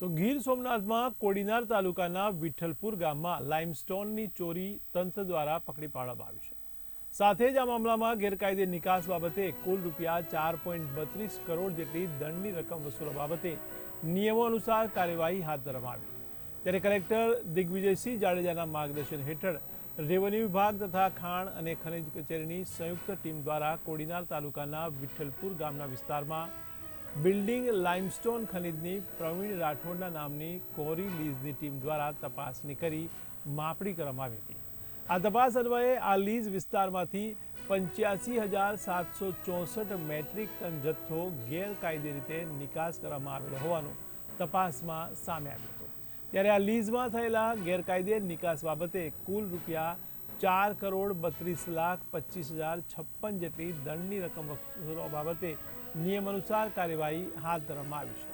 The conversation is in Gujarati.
તો ગીર સોમનાથમાં કોડીનાર તાલુકાના વિઠ્ઠલપુર ગામમાં લાઇમસ્ટોનની ચોરી તંત્ર દ્વારા પકડી પાડવામાં આવી છે. સાથે જ આ મામલામાં ગેરકાયદે નિકાસ બાબતે કુલ રૂપિયા ચાર પોઈન્ટ બત્રીસ કરોડ જેટલી દંડની રકમ વસૂલવા બાબતે નિયમો અનુસાર કાર્યવાહી હાથ ધરવામાં આવી. ત્યારે કલેક્ટર દિગ્વિજયસિંહ જાડેજાના માર્ગદર્શન હેઠળ રેવન્યુ વિભાગ તથા ખાણ અને ખનિજ કચેરીની સંયુક્ત ટીમ દ્વારા કોડીનાર તાલુકાના વિઠ્ઠલપુર ગામના વિસ્તારમાં બિલ્ડિંગ લાઇમસ્ટોન ખનિજની પ્રવીણ રાઠોડના નામની કોરી લીઝની ટીમ દ્વારા તપાસની કરી માપણી કરવામાં આવી હતી. આ તપાસ અન્વયે આ લીઝ વિસ્તારમાંથી પંચ્યાસી હજાર સાતસો ચોસઠ મેટ્રિક ટન જથ્થો ગેરકાયદે રીતે નિકાસ કરવામાં આવેલો હોવાનું તપાસમાં સામે આવ્યું હતું. ત્યારે આ લીઝમાં થયેલા ગેરકાયદે નિકાસ બાબતે કુલ રૂપિયા ચાર કરોડ બત્રીસ લાખ પચીસ હજાર છપ્પન જેટલી દંડની રકમ બાબતે નિયમ અનુસાર કાર્યવાહી હાથ ધરવામાં આવી છે.